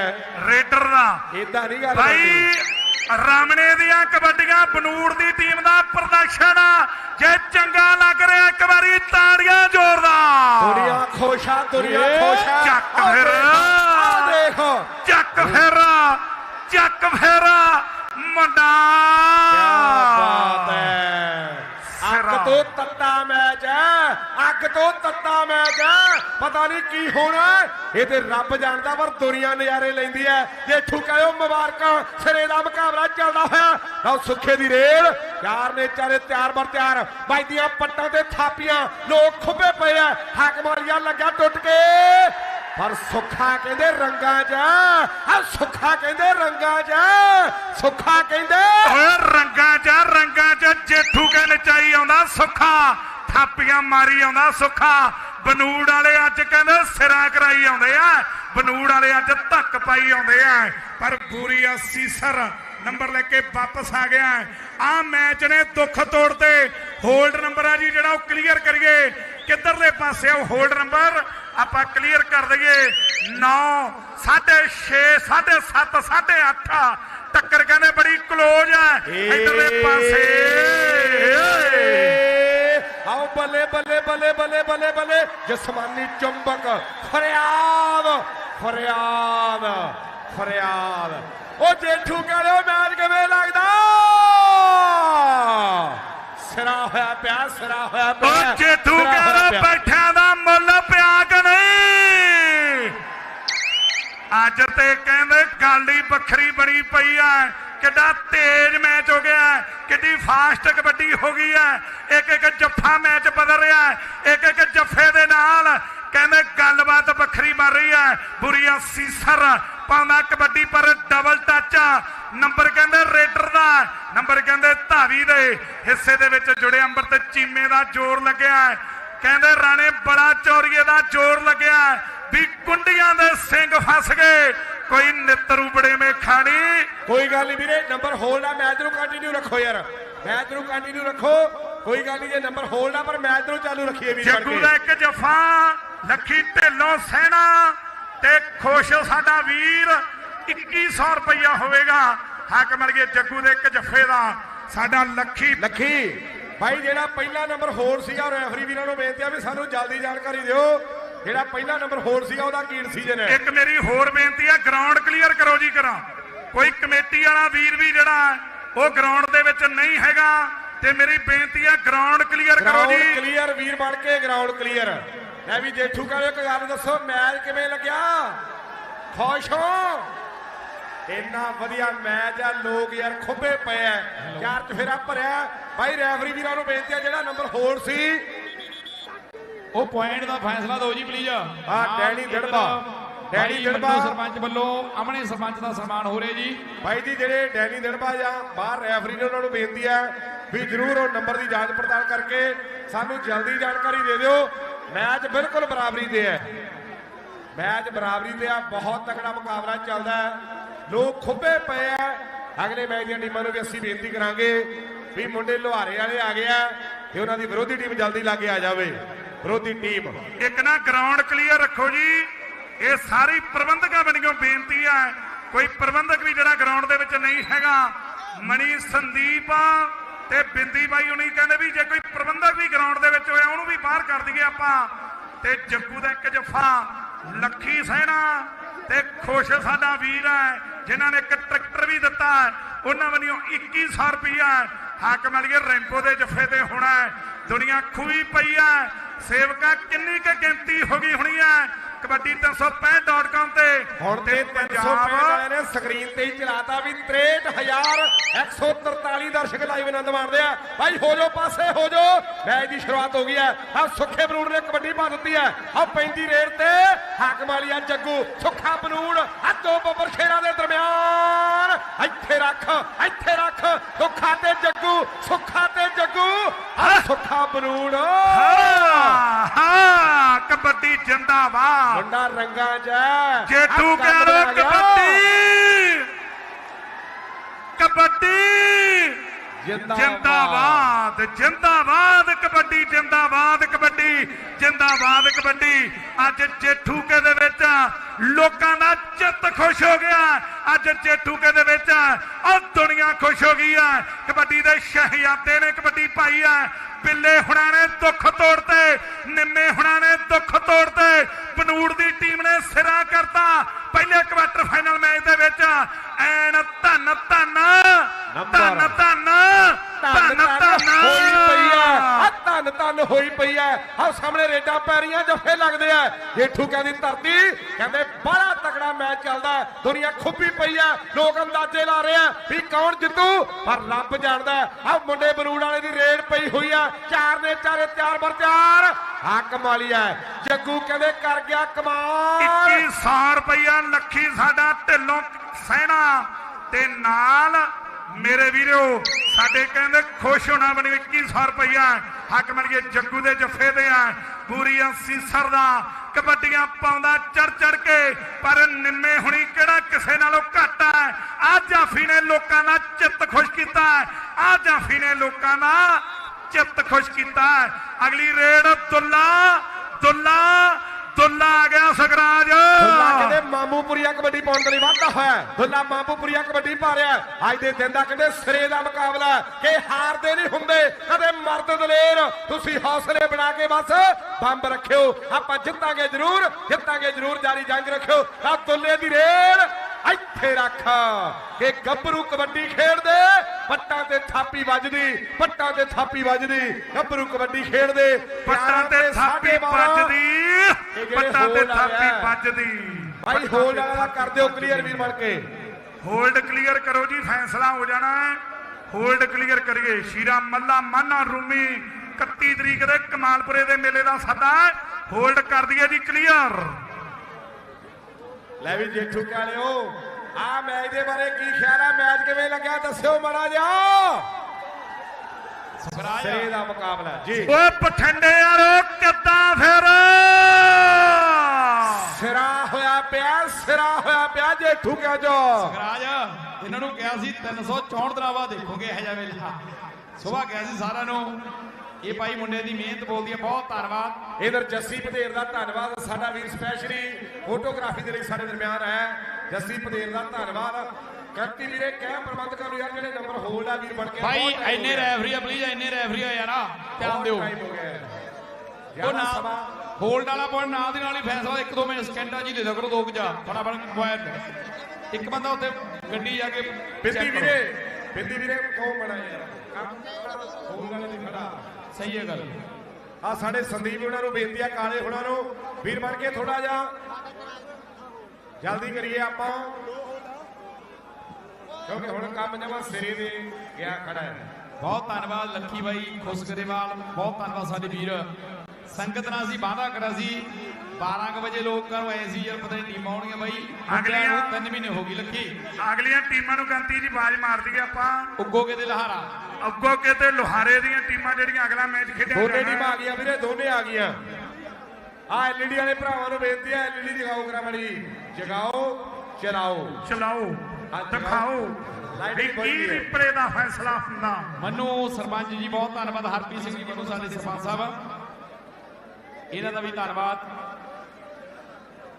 ਰੇਡਰ ਦਾ ਇਦਾਂ ਨਹੀਂ ਗੱਲ ਭਾਈ। ਰਾਮਣੇ ਦੀਆਂ ਕਬੱਡੀਆਂ ਬਨੂੜ ਦੀ ਟੀਮ ਦਾ ਪ੍ਰਦਰਸ਼ਨ ਜੇ ਚੰਗਾ ਲੱਗ ਰਿਹਾ ਇੱਕ ਵਾਰੀ ਤਾੜੀਆਂ ਜ਼ੋਰਦਾਰ ਦੁਨੀਆ ਖੁਸ਼ਾ ਦੁਨੀਆ ਏ, ਖੁਸ਼ਾ ਚੱਕ ਫਿਰ। ਦੇਖ, ਚੱਕ ਫੇਰਾ ਚੱਕ ਫੇਰਾ ਮੁੰਡਾ ਕਿਆ ਬਾਤ ਹੈ। ਤੋਂ ਤੱਤਾ ਮੈਚ ਹੈ, ਅੱਗ ਤੋਂ ਤੱਤਾ ਮੈਚ ਹੈ। ਪਤਾ ਨਹੀਂ ਕੀ ਹੋਣਾ ਇਹ ਤੇ ਰੱਬ ਜਾਣਦਾ ਪਰ ਦੁਨੀਆ ਨਜ਼ਾਰੇ ਲੈਂਦੀ ਹੈ। ਜੇ ਠੁਕਾਇਓ ਮੁਬਾਰਕਾਂ, ਸਿਰੇ ਦਾ ਮੁਕਾਬਲਾ ਚੱਲਦਾ ਹੋਇਆ। ਲਓ ਸੁੱਖੇ ਦੀ ਰੇਲ ਚਾਰ ਨੇ ਚਾਰੇ ਤਿਆਰ ਬਰ ਤਿਆਰ। ਵੱਜਦੀਆਂ ਪੱਟਾਂ ਤੇ ਥਾਪੀਆਂ, ਲੋਕ ਖੁੱਬੇ ਪਏ ਆ। ਹੱਕ ਮਾਰੀਆਂ, ਲੱਗਾ ਟੁੱਟ ਕੇ। ਪਰ ਸੁੱਖਾ ਕਹਿੰਦੇ ਰੰਗਾਂ ਜਾ ਆ ਸੁੱਖਾ ਕਹਿੰਦੇ ਰੰਗਾਂ 'ਚ, ਸੁੱਖਾ ਕਹਿੰਦੇ ਓਏ ਰੰਗਾਂ 'ਚ ਰੰਗਾਂ 'ਚ, ਜੇਠੂ ਕੇ ਨਚਾਈ ਆਉਂਦਾ ਸੁੱਖਾ, ਥਾਪੀਆਂ ਮਾਰੀ ਆਉਂਦਾ ਸੁੱਖਾ। ਬਨੂੜ ਵਾਲੇ ਅੱਜ ਕਹਿੰਦੇ ਸਿਰਾਂ ਕਰਾਈ ਆਉਂਦੇ ਆ, ਬਨੂੜ ਵਾਲੇ ਅੱਜ ਧੱਕ ਪਾਈ ਆਉਂਦੇ ਆ। ਪਰ ਬੂਰੀ 80 ਨੰਬਰ ਲੈ ਕੇ ਵਾਪਸ ਆ ਗਿਆ। ਆ ਮੈਚ ਨੇ ਦੁੱਖ ਤੋੜਤੇ। ਹੋਲਡ ਨੰਬਰ ਆ ਜੀ, ਜਿਹੜਾ ਉਹ ਕਲੀਅਰ ਕਰੀਏ। ਕਿੱਧਰਲੇ ਪਾਸੇ ਉਹ ਹੋਲਡ ਨੰਬਰ ਆਪਾਂ ਕਲੀਅਰ ਕਰ ਦਈਏ। 9 6.5 7.5 7.5 ਟੱਕਰ ਕਹਿੰਦੇ ਬੜੀ ਕਲੋਜ਼ ਹੈ ਇਧਰਲੇ ਪਾਸੇ। ਆਓ ਬੱਲੇ ਬੱਲੇ ਬੱਲੇ ਬੱਲੇ ਬੱਲੇ ਬੱਲੇ। ਜਸਮਾਨੀ ਚੁੰਬਕ ਫਰਿਆਦ ਫਰਿਆਦ ਫਰਿਆਦ। ਉਹ ਜੇਠੂ ਕਹਿੰਦੇ ਮੈਚ ਕਿਵੇਂ ਲੱਗਦਾ? ਸਿਰਾ ਹੋਇਆ ਪਿਆ ਸਿਰਾ ਹੋਇਆ ਪਿਆ। ਉਹ ਜੇਠੂ ਕਹਿੰਦਾ ਪਿਆ। ਬੈਠਿਆਂ ਦਾ ਮੁੱਲ ਪਿਆ ਕਿ ਨਹੀਂ ਅੱਜ ਤੇ ਕਹਿੰਦੇ ਗੱਲ ਹੀ ਵੱਖਰੀ ਬਣੀ ਪਈ ਆ ਕਿੱਡਾ ਤੇਜ਼ ਮੈਚ ਹੋ ਗਿਆ ਕਿੱਡੀ ਫਾਸਟ ਕਬੱਡੀ ਹੋ ਗਈ ਹੈ ਇੱਕ ਇੱਕ ਜੱਫਾ ਮੈਚ ਬਦਲ ਰਿਹਾ ਹੈ ਇੱਕ ਇੱਕ ਜੱਫੇ ਦੇ ਨਾਲ ਕਹਿੰਦੇ ਗੱਲਬਾਤ ਵੱਖਰੀ ਬਣ ਰਹੀ ਹੈ ਬੁਰੀਆ ਸੀਸਰ ਪਾਉਂਦਾ ਕਬੱਡੀ ਪਰ ਡਬਲ ਟੱਚ ਨੰਬਰ ਕਹਿੰਦੇ ਰੇਡਰ ਦਾ, ਨੰਬਰ ਕਹਿੰਦੇ ਧਾਵੀ ਦੇ। ਹਿੱਸੇ ਦੇ ਵਿੱਚ ਜੁੜੇ ਅੰਬਰ ਤੇ ਚੀਮੇ ਦਾ ਜ਼ੋਰ ਲੱਗਿਆ ਹੈ ਕਹਿੰਦੇ ਰਾਣੇ ਬੜਾ ਚੌਰੀਏ ਦਾ ਜ਼ੋਰ ਲੱਗਿਆ ਵੀ ਕੁੰਡੀਆਂ ਦੇ ਸਿੰਘ ਫਸ ਗਏ। ਕੋਈ ਨਿੱਤਰੂ ਬੜੇ ਮੇ ਖਾਣੀ। ਕੋਈ ਗੱਲ ਨਹੀਂ ਵੀਰੇ ਨੰਬਰ ਹੋਲਡ ਆ ਮੈਚ ਨੂੰ ਕੰਟੀਨਿਊ ਰੱਖੋ ਯਾਰ। ਮੈਚ ਨੂੰ ਕੰਟੀਨਿਊ ਰੱਖੋ। ਕੋਈ ਗੱਲ ਨਹੀਂ ਜੇ ਨੰਬਰ ਹੋਲਡ ਆ ਪਰ ਮੈਚ ਨੂੰ ਚਾਲੂ ਰੱਖੀਏ ਵੀਰ ਜੱਗੂ ਦਾ ਇੱਕ ਜਫਾ ਲੱਖੀ ਢਿੱਲੋਂ ਸਹਿਣਾ ਤੇ ਖੁਸ਼ ਸਾਡਾ ਵੀਰ 2100 ਰੁਪਇਆ ਹੋਵੇਗਾ। ਹੱਕ ਮਿਲ ਗਿਆ ਜੱਗੂ ਦੇ ਇੱਕ ਜਫੇ ਦਾ ਸਾਡਾ ਲੱਖੀ। ਲੱਖੀ ਭਾਈ ਜਿਹੜਾ ਪਹਿਲਾ ਨੰਬਰ ਹੋਰ ਸੀਗਾ ਰੈਫਰੀ ਵੀਰਾਂ ਨੂੰ ਬੇਨਤੀ ਆ ਵੀ ਸਾਨੂੰ ਜਲਦੀ ਜਾਣਕਾਰੀ ਦਿਓ। ਜਿਹੜਾ ਪਹਿਲਾ ਨੰਬਰ ਹੋਰ ਸੀਗਾ ਉਹਦਾ ਕੀ ਸੀਜ਼ਨ ਹੈ? ਇੱਕ ਮੇਰੀ ਹੋਰ ਬੇਨਤੀ ਆ ਗਰਾਊਂਡ ਕਲੀਅਰ ਕਰੋ ਜੀ ਕਰਾਂ ਕੋਈ ਕਮੇਟੀ ਵਾਲਾ ਵੀਰ ਵੀ ਜਿਹੜਾ ਹੈ, ਉਹ ਗਰਾਊਂਡ ਦੇ ਵਿੱਚ ਨਹੀਂ ਹੈਗਾ। ਤੇ ਮੇਰੀ ਬੇਨਤੀ ਆ ਗਰਾਊਂਡ ਕਲੀਅਰ ਕਰੋ ਗਰਾਊਂਡ ਜੀ। ਕਲੀਅਰ ਵੀਰ ਬਣ ਕੇ ਗਰਾਊਂਡ ਕਲੀਅਰ ਲੈ ਵੀ ਜੇਠੂ ਕਹਿੰਦੇ ਇੱਕ ਗੱਲ ਦੱਸੋ ਮੈਚ ਕਿਵੇਂ ਲੱਗਿਆ? ਖੁਸ਼ ਹੋ? ਇੰਨਾ ਵਧੀਆ ਮੈਚ ਆ ਲੋਕ ਯਾਰ ਖੁੱਬੇ ਪਏ ਆ। ਚਾਰ ਚਫੇਰਾ ਭਰਿਆ। ਭਾਈ ਰੈਫਰੀ ਵੀਰਾਂ ਨੂੰ ਬੇਨਤੀ ਆ ਜਿਹੜਾ ਨੰਬਰ ਹੋਰ ਸੀ ਉਹ ਪੁਆਇੰਟ ਦਾ ਫੈਸਲਾ ਦਿਓ ਜੀ ਪਲੀਜ਼ ਆ ਡੈਨੀ ਦਿੜਬਾ ਡੈਨੀ ਦਿੜਬਾ ਸਰਪੰਚ ਵੱਲੋਂ ਅਮਨੇ ਸਰਪੰਚ ਦਾ ਸਨਮਾਨ ਹੋ ਰਿਹਾ ਜੀ। ਭਾਈ ਜੀ ਜਿਹੜੇ ਡੈਨੀ ਦਿੜਬਾ ਜਾਂ ਬਾਹਰ ਰੈਫਰੀ ਨੇ ਉਹਨਾਂ ਨੂੰ ਬੇਨਤੀ ਹੈ ਵੀ ਜਰੂਰ ਉਹ ਨੰਬਰ ਦੀ ਜਾਂਚ ਪੜਤਾਲ ਕਰਕੇ ਸਾਨੂੰ ਜਲਦੀ ਜਾਣਕਾਰੀ ਦੇ ਦਿਓ। ਮੈਚ ਬਿਲਕੁਲ ਬਰਾਬਰੀ ਤੇ ਹੈ। ਮੈਚ ਬਰਾਬਰੀ ਤੇ ਆ ਬਹੁਤ ਤਕੜਾ ਮੁਕਾਬਲਾ ਚੱਲਦਾ ਹੈ। ਲੋਕ ਖੁੱਬੇ ਪਏ ਆ। ਅਗਲੇ ਮੈਚ ਦੀਆਂ ਟੀਮਾਂ ਨੂੰ ਵੀ ਅਸੀਂ ਬੇਨਤੀ ਕਰਾਂਗੇ ਵੀ ਮੁੰਡੇ ਲੋਹਾਰੇ ਵਾਲੇ ਆ ਗਏ ਆ ਤੇ ਉਹਨਾਂ ਦੀ ਵਿਰੋਧੀ ਟੀਮ ਜਲਦੀ ਲਾਗੇ ਆ ਜਾਵੇ। ਵਿਰੋਧੀ ਟੀਮ। ਇੱਕ ਨਾ ਗਰਾਊਂਡ ਕਲੀਅਰ ਰੱਖੋ ਜੀ। ਇਹ ਸਾਰੀ ਪ੍ਰਬੰਧਕਾਂ ਵੱਲੋਂ ਬੇਨਤੀ ਹੈ ਕੋਈ ਪ੍ਰਬੰਧਕ ਵੀ ਜਿਹੜਾ ਗਰਾਊਂਡ ਦੇ ਵਿੱਚ ਨਹੀਂ ਹੈਗਾ ਮਣੀ ਸੰਦੀਪ ਤੇ ਬਿੰਦੀ ਬਾਈ ਹੁਣੀ ਕਹਿੰਦੇ ਵੀ ਜੇ ਕੋਈ ਪ੍ਰਬੰਧਕ ਵੀ ਗਰਾਊਂਡ ਦੇ ਵਿੱਚ ਹੋਇਆ, ਉਹਨੂੰ ਵੀ ਬਾਹਰ ਕਰ ਦਈਏ ਆਪਾਂ। ਤੇ ਜੱਗੂ ਦਾ ਇੱਕ ਜਫਾ, ਲੱਖੀ ਸਹਿਣਾ ਤੇ ਖੁਸ਼ ਸਾਡਾ ਵੀਰ ਹੈ ਜਿਨ੍ਹਾਂ ਨੇ ਇੱਕ ਟਰੈਕਟਰ ਵੀ ਦਿੱਤਾ ਉਹਨਾਂ ਵੱਲੋਂ 2100 ਰੁਪਇਆ ਹੱਕ ਮਿਲ ਗਿਆ ਰੈਂਪੋ ਦੇ ਜਫੇ ਤੇ ਹੋਣਾ ਹੈ। ਦੁਨੀਆ ਖੂਹੀ ਪਈ ਹੈ ਸੇਵਕਾ ਕਿੰਨੀ ਕੁ ਗਿਣਤੀ ਹੋ ਗਈ ਹੋਣੀ ਹੈ ਕਬੱਡੀ 365.com ਤੇ। ਹੁਣ ਤੇ 365 ਵਾਲੇ ਨੇ ਸਕਰੀਨ ਤੇ ਹੀ ਚਲਾਤਾ ਵੀ 63143 ਦਰਸ਼ਕ ਲਾਈਵ ਆਨੰਦ ਮਾਣਦੇ ਆ। ਭਾਈ ਹੋ ਜਾਓ ਪਾਸੇ ਹੋ ਜਾਓ। ਮੈਚ ਦੀ ਸ਼ੁਰੂਆਤ ਹੋ ਗਈ ਹੈ। ਆ ਸੁੱਖੇ ਬਨੂੜ ਨੇ ਕਬੱਡੀ ਪਾ ਦਿੱਤੀ ਹੈ। ਆ ਪੈਂਦੀ ਰੇਡ ਤੇ ਹਾਕਮ ਵਾਲੀਆ ਜੱਗੂ। ਸੁੱਖਾ ਬਨੂੜ ਦੋ ਬੱਬਰ ਸ਼ੇਰਾਂ ਦੇ ਦਰਮਿਆਨ। ਇੱਥੇ ਰੱਖ ਇੱਥੇ ਰੱਖ ਸੁੱਖਾ ਤੇ ਜੱਗੂ ਸੁੱਖਾ ਤੇ ਜੱਗੂ। ਆ ਸੁੱਖਾ ਬਨੂੜ ਹਾਂ ਹਾਂ ਕਬੱਡੀ ਜਿੰਦਾਬਾਦ। ਮੁੰਡਾ ਰੰਗਾਂ 'ਚ ਹੈ। ਜੇਠੂ ਕਹਿ ਗਿਆ। ਕਬੱਡੀ ਕਬੱਡੀ। ਜਿੰਦਾਬਾਦ। ਜਿੰਦਾਬਾਦ ਕਬੱਡੀ ਜਿੰਦਾਬਾਦ ਕਬੱਡੀ ਜਿੰਦਾਬਾਦ ਕਬੱਡੀ। ਅੱਜ ਜੇਠੂਕੇ ਦੇ ਵਿੱਚ ਲੋਕਾਂ ਦਾ ਚਿੱਤ ਖੁਸ਼ ਹੋ ਗਿਆ। ਅੱਜ ਜੇਠੂਕੇ ਦੇ ਵਿੱਚ ਉਹ ਦੁਨੀਆ ਖੁਸ਼ ਹੋ ਗਈ ਹੈ। ਕਬੱਡੀ ਦੇ ਸ਼ਹਿਜ਼ਾਦੇ ਨੇ ਕਬੱਡੀ ਪਾਈ ਹੈ। ਬਿੱਲੇ ਹੁਣਾਂ ਨੇ ਦੁੱਖ ਤੋੜਤੇ ਨਿੰਮੇ ਹੁਣਾਂ ਨੇ ਦੁੱਖ ਤੋੜਤੇ। ਬਨੂੜ ਦੀ ਟੀਮ ਨੇ ਸਿਰਾ ਕਰਤਾ। ਪਹਿਲੇ ਕੁਆਟਰ ਫਾਈਨਲ ਮੈਚ ਦੇ ਵਿੱਚ ਐਨ ਧੰਨ ਧੰਨ ਧੰਨ ਧੰਨ ਧੰਨ ਧੰਨ ਹੋਈ ਪਈ ਐ। ਆ ਧੰਨ ਧੰਨ ਹੋਈ ਪਈ ਐ। ਆ ਸਾਹਮਣੇ ਰੇਡਾਂ ਪੈ ਰਹੀਆਂ ਜੱਫੇ ਲੱਗਦੇ ਆ ਜੇਠੂ ਕਹਿੰਦੀ ਧਰਤੀ ਕਹਿੰਦੇ ਬੜਾ ਤਕੜਾ ਮੈਚ ਚੱਲਦਾ। ਦੁਨੀਆ ਖੁੱਪੀ ਪਈ ਐ। ਲੋਕ ਅੰਦਾਜ਼ੇ ਲਾ ਰਹੇ ਆ ਵੀ ਕੌਣ ਜਿੱਤੂ ਪਰ ਰੱਬ ਜਾਣਦਾ ਆ ਮੁੰਡੇ ਬਰੂੜ ਵਾਲੇ ਦੀ ਰੇਡ ਪਈ ਹੋਈ ਆ ਚਾਰ ਦੇ ਚਾਰੇ ਤਿਆਰ ਬਰ ਤਿਆਰ। ਆ ਕਮਾਲੀ ਐ। ਜੱਗੂ ਕਹਿੰਦੇ ਕਰ ਗਿਆ ਕਮਾਲ। 2100 ਰੁਪਇਆ ਲੱਖੀ ਸਾਡਾ ਢਿੱਲੋਂ ਸਹਿਣਾ ਤੇ ਨਾਲ ਮੇਰੇ ਵੀਰੋ, ਸਾਡੇ ਕਹਿੰਦੇ ਖੁਸ਼ ਹੋਣਾ ਬਣੀ 2100 ਰੁਪਇਆ ਹੱਕ ਮਿਲ ਗਏ ਜੱਗੂ ਦੇ ਜੱਫੇ ਦੇ ਆ। ਪੂਰੀ ਸੀਸਰ ਦਾ ਕਬੱਡੀਆਂ ਪਾਉਂਦਾ ਚੜ ਚੜ ਕੇ, ਪਰ ਨਿੰਮੇ ਹੁਣੀ ਕਿਹੜਾ ਕਿਸੇ ਨਾਲੋਂ ਘੱਟ ਹੈ ਆ ਜਾਫੀ ਨੇ ਲੋਕਾਂ ਦਾ ਚਿੱਤ ਖੁਸ਼ ਕੀਤਾ ਆ ਜਾਫੀ ਨੇ ਲੋਕਾਂ ਦਾ ਚਿੱਤ ਖੁਸ਼ ਕੀਤਾ ਅਗਲੀ ਰੇਡ ਦੁੱਲਾ ਦੁੱਲਾ ਦੁੱਲਾ ਆ ਗਿਆ ਸਗਰਾਜ ਦੁੱਲਾ ਕਹਿੰਦੇ ਮਾਮੂਪੁਰੀਆ ਕਬੱਡੀ ਪਾਉਣ ਦੇ ਲਈ ਵਾਧਾ ਹੋਇਆ। ਦੁੱਲਾ ਮਾਮੂਪੁਰੀਆ ਕਬੱਡੀ ਪਾ ਰਿਹਾ। ਅੱਜ ਦੇ ਦਿਨ ਦਾ ਕਹਿੰਦੇ ਸਿਰੇ ਦਾ ਮੁਕਾਬਲਾ ਕਿ ਹਾਰਦੇ ਨਹੀਂ ਹੁੰਦੇ ਕਦੇ ਮਰਦ ਦਲੇਰ ਤੁਸੀਂ ਹੌਸਲੇ ਬਣਾ ਕੇ ਬਸ ਬੰਬ ਰੱਖਿਓ ਆਪਾਂ ਜਿੱਤਾਂਗੇ ਜ਼ਰੂਰ ਜਿੱਤਾਂਗੇ ਜ਼ਰੂਰ ਜਾਰੀ ਜੰਗ ਰੱਖਿਓ ਤਾਂ ਦੁੱਲੇ ਦੀ ਰੇਡ ਇੱਥੇ ਰੱਖ ਕਿ ਗੱਭਰੂ ਕਬੱਡੀ ਖੇਡਦੇ ਪੱਟਾਂ ਤੇ ਥਾਪੀ ਵੱਜਦੀ ਪੱਟਾਂ ਤੇ ਥਾਪੀ ਵੱਜਦੀ ਗੱਭਰੂ ਕਬੱਡੀ ਖੇਡਦੇ ਪੱਟਾਂ ਤੇ ਥਾਪੀ। ਵੱਜਦੀ ਪੱਟਾਂ ਤੇ ਥਾਪੀ। ਵੱਜਦੀ। ਭਾਈ ਹੋਲਡ ਵਾਲਾ ਕਰ ਦਿਓ ਕਲੀਅਰ ਵੀਰ ਬਣ ਕੇ। ਹੋਲਡ ਕਲੀਅਰ ਕਰੋ ਜੀ ਫੈਸਲਾ ਹੋ ਜਾਣਾ ਹੈ। ਹੋਲਡ ਕਲੀਅਰ ਕਰੀਏ। ਸ਼ੀਰਾ ਮੱਲਾ ਮਾਨਾ ਰੂਮੀ 31 ਤਰੀਕ ਦੇ ਕਮਾਲਪੁਰੇ ਦੇ ਮੇਲੇ ਦਾ ਸੱਦਾ ਹੈ। ਹੋਲਡ ਕਰ ਦਈਏ ਜੀ ਕਲੀਅਰ ਲੈ ਵੀ ਜੇਠੂ ਕਾਲਿਓ ਆ ਮੈਚ ਦੇ ਬਾਰੇ ਕੀ ਖਿਆਲ ਆ? ਮੈਚ ਕਿਵੇਂ ਲੱਗਿਆ? ਦੱਸਿਓ ਮਾੜਾ ਸਵਰਾਜ ਸਿਰੇ ਦਾ ਮੁਕਾਬਲਾ ਜੀ। ਓਏ ਪਠੰਡੇ ਯਾਰੋ ਕਿੱਦਾਂ ਫਿਰ। ਸਿਰਾ ਹੋਇਆ ਪਿਆ ਸਿਰਾ ਹੋਇਆ ਪਿਆ ਜੇਠੂ ਕਿਆ ਜੋ? ਸਵਰਾਜ ਇਹਨਾਂ ਨੂੰ ਕਿਹਾ ਸੀ 364 ਦਿਨਾਂ ਬਾਅਦ ਦੇਖੋਗੇ ਇਹ ਜਿਹਾ ਵੇਲਾ। ਸੁਬਾਹ ਕਿਹਾ ਸੀ ਸਾਰਿਆਂ ਨੂੰ ਇਹ ਭਾਈ ਮੁੰਡੇ ਦੀ ਮਿਹਨਤ ਬੋਲਦੀ ਹੈ ਬਹੁਤ ਧੰਨਵਾਦ। ਇਧਰ ਜੱਸੀ ਪਧੇਰ ਦਾ ਧੰਨਵਾਦ ਸਾਡਾ ਵੀਰ ਸਪੈਸ਼ਲੀ ਫੋਟੋਗ੍ਰਾਫੀ ਦੇ ਲਈ ਸਾਡੇ ਦਰਮਿਆਨ ਹੈ। ਜੱਸੀ ਪਧੇਰ ਦਾ ਧੰਨਵਾਦ। ਕਰਤੀ ਵੀਰੇ ਕਹਿ ਪ੍ਰਬੰਧਕਾਂ ਨੂੰ ਯਾਰ ਜਿਹੜੇ ਨੰਬਰ ਹੋਲਡ ਆ ਵੀਰ ਬਣ ਕੇ ਭਾਈ ਇੰਨੇ। ਰੈਫਰੀ ਆ ਪਲੀਜ਼ ਇੰਨੇ ਰੈਫਰੀ ਆ ਯਾਰ ਧਿਆਨ ਦਿਓ। ਹੋ ਗਿਆ। ਉਹ ਸਮਾਂ ਹੋਲਡ ਵਾਲਾ ਪੁਆਇੰਟ ਨਾਲ ਦੀ ਨਾਲ ਹੀ ਫੈਸਲਾ ਇੱਕ ਦੋ ਮਿੰਟ ਸਕਿੰਟਾਂ ਜੀ ਦੇ ਦਿਆ ਕਰੋ ਦੋ ਜਾ ਫਟਾਫਟ ਪੁਆਇੰਟ। ਇੱਕ ਬੰਦਾ ਉੱਥੇ ਗੱਡੀ ਜਾ ਕੇ ਕਰੋ। ਵੀਰੇ ਪਿੰਦੀ ਵੀਰੇ ਕਹੋ ਮੜਾ ਯਾਰ? ਕੰਮ ਹੋਣ ਵਾਲੇ ਦੀ ਖੜਾ ਸਹੀ ਹੈ ਗੱਲ। ਆ ਸਾਡੇ ਸੰਦੀਪ ਉਹਨਾਂ ਨੂੰ ਬੇਨਤੀ ਆ ਕਾਲੇ ਹੁਣਾਂ ਨੂੰ। ਵੀਰ ਬਣ ਕੇ ਥੋੜਾ ਜਿਹਾ। ਜਲਦੀ ਕਰੀਏ ਆਪਾਂ। ਕਿਉਂਕਿ ਹੁਣ ਕੰਮ ਜਮਾ ਸਿਰੇ ਦੇ ਗਿਆ ਖੜਾ ਹੈ। ਬਹੁਤ ਧੰਨਵਾਦ ਲੱਖੀ ਬਾਈ ਖੁਸਗਰੇਵਾਲ। ਬਹੁਤ ਧੰਨਵਾਦ ਸਾਡੇ ਵੀਰ। ਸੰਗਤ ਨਾਲ ਅਸੀਂ ਵਾਅਦਾ ਕਰਿਆ ਸੀ 12 ਕੁ ਵਜੇ ਲੋਕਾਂ ਨੂੰ ਐ ਸੀ ਯਾਰ ਪਤਾ ਨਹੀਂ ਟੀਮ ਆਉਣਗੀਆਂ ਬਾਈ। ਨੂੰ ਅਗਲੀਆਂ- ਤਿੰਨ ਮਹੀਨੇ ਹੋ ਗਈ ਲੱਖੀ। ਅਗਲੀਆਂ ਟੀਮਾਂ ਨੂੰ ਗੰਤੀ ਜੀ ਬਾਜ਼ ਮਾਰ ਦਈਏ ਆਪਾਂ। ਉੱਗੋਗੇ ਦੇ ਲਹਾਰਾ। ਅੱਗੋਂ ਕਿਤੇ ਲੋਹਾਰੇ ਦੀਆਂ ਟੀਮਾਂ ਜਿਹੜੀਆਂ ਅਗਲਾ ਮੈਚ ਖੇਡਿਆ ਦੋਨੇ ਟੀਮਾਂ ਆ ਗਈਆਂ ਵੀਰੇ ਦੋਨੇ ਆ ਗਈਆਂ। ਆ ਐਲਈਡੀ ਵਾਲੇ ਭਰਾਵਾਂ ਨੂੰ ਬੇਨਤੀ ਹੈ ਐਲਈਡੀ ਦਿਖਾਓ ਕਰਾ ਮੜੀ ਜਗਾਓ ਚਲਾਓ। ਚਲਾਓ ਦਿਖਾਓ ਵੀ ਕੀ। ਰਿਪਲੇ ਦਾ ਫੈਸਲਾ ਹੁੰਦਾ। ਮੰਨੂ ਸਰਪੰਚ ਜੀ ਬਹੁਤ ਧੰਨਵਾਦ। ਹਰਪ੍ਰੀਤ ਸਿੰਘ ਜੀ ਮੰਨੂ ਸਾਡੇ ਸਰਪੰਚ ਸਾਹਿਬ। ਇਹਨਾਂ ਦਾ ਵੀ ਧੰਨਵਾਦ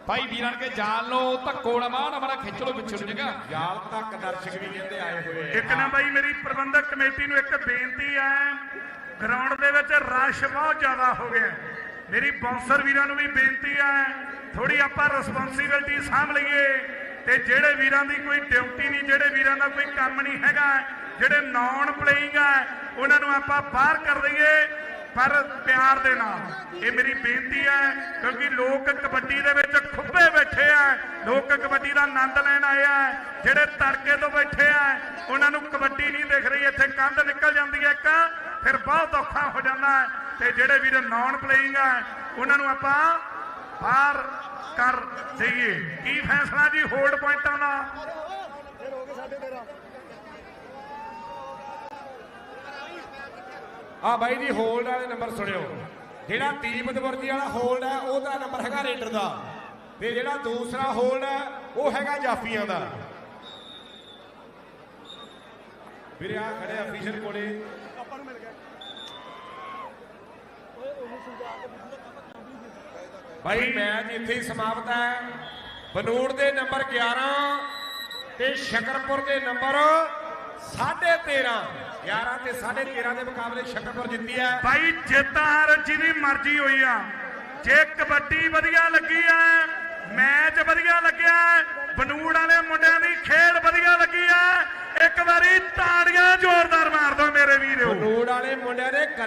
ਭਾਈ ਵੀਰਾਂ ਕੇ ਜਾਲ ਨੂੰ ਧੱਕੋ ਨਾ ਮਾਰ ਨਾ ਖਿੱਚ ਲੋ ਪਿੱਛੇ ਨੂੰ ਜਗਾ ਜਾਲ ਤੱਕ ਦਰਸ਼ਕ ਵੀ ਕਹਿੰਦੇ ਆਏ ਹੋਏ ਆ। ਇੱਕ ਨਾ ਬਾਈ ਮੇਰੀ ਪ੍ਰਬੰਧਕ ਕਮੇਟੀ ਨੂੰ ਇੱਕ ਬੇਨਤੀ ਹੈ ਗਰਾਊਂਡ ਦੇ ਵਿੱਚ ਰਸ਼ ਬਹੁਤ ਜ਼ਿਆਦਾ ਹੋ ਗਿਆ ਹੈ। ਮੇਰੀ ਬਾਉਂਸਰ ਵੀਰਾਂ ਨੂੰ ਵੀ ਬੇਨਤੀ ਹੈ ਥੋੜੀ ਆਪਾਂ ਰਿਸਪੌਂਸਿਬਿਲਟੀ ਸਾਂਭ ਲਈਏ ਤੇ ਜਿਹੜੇ ਵੀਰਾਂ ਦੀ ਕੋਈ ਡਿਊਟੀ ਨਹੀਂ ਜਿਹੜੇ ਵੀਰਾਂ ਦਾ ਕੋਈ ਕੰਮ ਨਹੀਂ ਹੈਗਾ ਜਿਹੜੇ ਨਾਨ ਪਲੇਇੰਗ ਆ ਉਹਨਾਂ ਨੂੰ ਆਪਾਂ ਬਾਹਰ ਕਰ ਦਈਏ ਪਰ ਪਿਆਰ ਦੇ ਨਾਲ। ਇਹ ਮੇਰੀ ਬੇਨਤੀ ਹੈ, ਕਿਉਂਕਿ ਲੋਕ ਕਬੱਡੀ ਦੇ ਵਿੱਚ ਖੁੱਬੇ ਬੈਠੇ ਆ। ਲੋਕ ਕਬੱਡੀ ਦਾ ਆਨੰਦ ਲੈਣ ਆਏ ਆ। ਜਿਹੜੇ ਤੜਕੇ ਤੋਂ ਬੈਠੇ ਆ, ਉਹਨਾਂ ਨੂੰ ਕਬੱਡੀ ਨਹੀਂ ਦਿਖ ਰਹੀ। ਇੱਥੇ ਕੰਧ ਨਿਕਲ ਜਾਂਦੀ ਹੈ ਇੱਕ, ਫਿਰ ਬਹੁਤ ਔਖਾ ਹੋ ਜਾਂਦਾ ਤੇ ਜਿਹੜੇ ਵੀਰ ਨਾਨ ਪਲੇਇੰਗ ਆ, ਉਹਨਾਂ ਨੂੰ ਆਪਾਂ ਬਾਹਰ ਕਰ ਦਈਏ। ਕੀ ਫੈਸਲਾ ਜੀ? ਹੋਲਡ ਪੁਆਇੰਟਾਂ ਦਾ। ਆ ਬਾਈ ਜੀ ਹੋਲਡ ਵਾਲੇ ਨੰਬਰ ਸੁਣਿਓ। ਜਿਹੜਾ ਦੀਪਤ ਵਰਜੀ ਵਾਲਾ ਹੋਲਡ ਹੈ ਉਹਦਾ ਨੰਬਰ ਹੈਗਾ ਰੇਡਰ ਦਾ। ਤੇ ਜਿਹੜਾ ਦੂਸਰਾ ਹੋਲਡ ਹੈ ਉਹ ਹੈਗਾ ਜਾਫੀਆਂ ਦਾ। ਵੀਰੇ ਆ ਖੜੇ ਅਫੀਸ਼ੀਅਲ ਕੋਲੇ। ਬਾਈ ਮੈਚ ਇੱਥੇ ਹੀ ਸਮਾਪਤ ਹੈ। ਬਨੂੜ ਦੇ ਨੰਬਰ 11 ਤੇ ਸ਼ਕਰਪੁਰ ਦੇ ਨੰਬਰ 13.5 11 ਤੇ 13.5 ਦੇ ਮੁਕਾਬਲੇ ਸ਼ਕਰਪੁਰ ਜਿੱਤੀ ਹੈ। ਭਾਈ ਜਿੱਤ ਹਾਰ ਜਿਹਦੀ ਮਰਜ਼ੀ ਹੋਈ ਆ। ਜੇ ਕਬੱਡੀ ਵਧੀਆ ਲੱਗੀ ਆ ਮੈਚ ਵਧੀਆ ਲੱਗਿਆ ਬਨੂੜ ਵਾਲੇ ਮੁੰਡਿਆਂ ਦੀ ਖੇਡ ਵਧੀਆ ਲੱਗੀ ਆ ਇੱਕ ਵਾਰੀ ਤਾੜੀਆਂ ਜ਼ੋਰਦਾਰ ਮਾਰ ਦਿਓ ਮੇਰੇ ਵੀਰੋ। ਬਨੂੜ ਵਾਲੇ ਮੁੰਡਿਆਂ ਨੇ